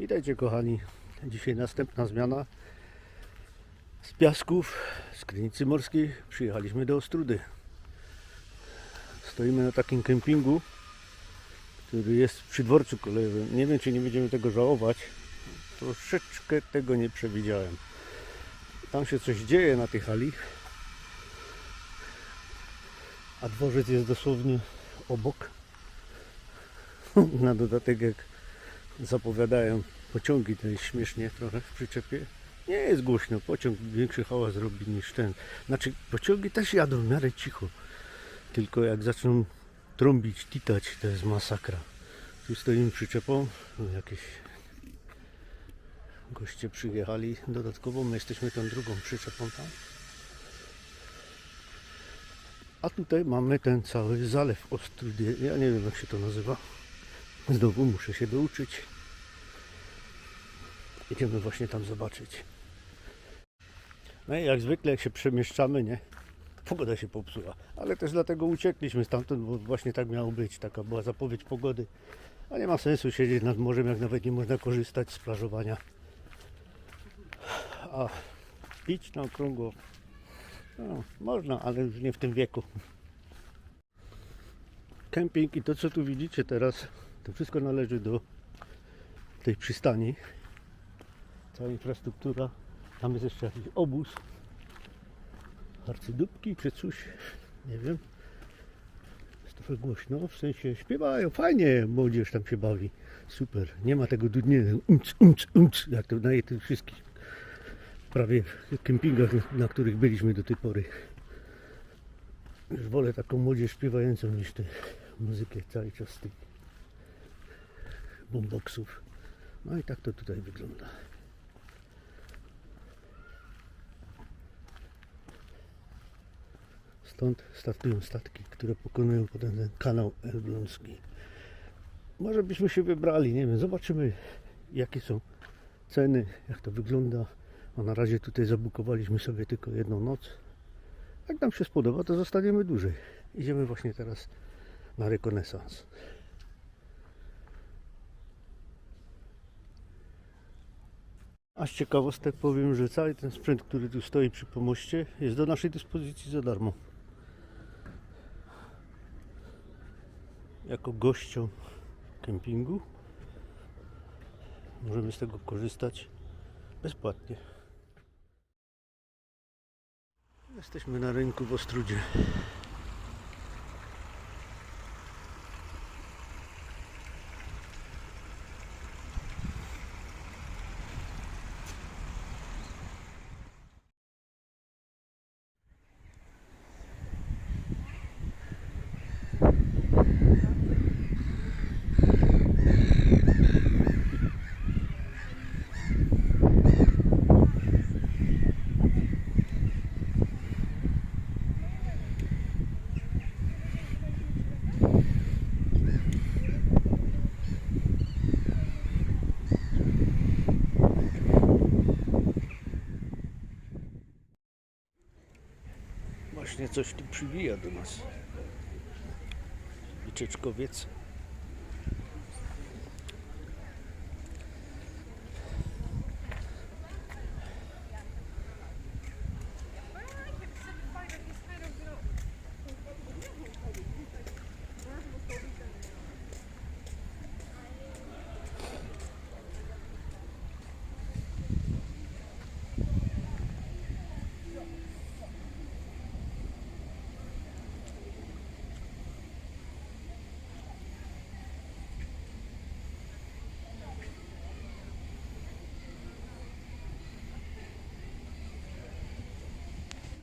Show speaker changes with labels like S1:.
S1: Witajcie kochani. Dzisiaj następna zmiana. Z Piasków, z Krynicy Morskiej przyjechaliśmy do Ostrudy. Stoimy na takim kempingu, który jest przy dworcu kolejowym. Nie wiem czy nie będziemy tego żałować. Troszeczkę tego nie przewidziałem. Tam się coś dzieje na tej hali. A dworzec jest dosłownie obok. Na dodatek jak zapowiadają pociągi, to jest śmiesznie trochę w przyczepie. Nie jest głośno, pociąg większy hałas robi niż ten. Znaczy pociągi też jadą w miarę cicho. Tylko jak zaczną trąbić, titać, to jest masakra. Tu stoimy przyczepą, jakieś goście przyjechali dodatkowo, my jesteśmy tą drugą przyczepą tam. A tutaj mamy ten cały zalew Ostrudy. Ja nie wiem jak się to nazywa. Znowu muszę się douczyć. Idziemy właśnie tam zobaczyć. No i jak zwykle jak się przemieszczamy, nie? Pogoda się popsuła. Ale też dlatego uciekliśmy stamtąd, bo właśnie tak miało być. Taka była zapowiedź pogody. A nie ma sensu siedzieć nad morzem, jak nawet nie można korzystać z plażowania. A pić na okrągło no, można, ale już nie w tym wieku. Kemping i to co tu widzicie teraz, to wszystko należy do tej przystani. Cała infrastruktura. Tam jest jeszcze jakiś obóz. Arcydupki czy coś. Nie wiem. Jest trochę głośno. W sensie śpiewają. Fajnie młodzież tam się bawi. Super. Nie ma tego dudnienia. Umc, umc, umc. Jak to na tych wszystkich prawie kempingach, na których byliśmy do tej pory. Już wolę taką młodzież śpiewającą niż tę muzykę cały czas z boomboxów. No i tak to tutaj wygląda. Stąd startują statki, które pokonują potem ten kanał elbląski. Może byśmy się wybrali, nie wiem, zobaczymy jakie są ceny, jak to wygląda. A na razie tutaj zabukowaliśmy sobie tylko jedną noc. Jak nam się spodoba, to zostaniemy dłużej. Idziemy właśnie teraz na rekonesans. A z ciekawostek powiem, że cały ten sprzęt, który tu stoi przy pomoście, jest do naszej dyspozycji za darmo. Jako gościom kempingu możemy z tego korzystać bezpłatnie. Jesteśmy na rynku w Ostrudzie. Właśnie coś tu przywija do nas. Wiczeczkowiec.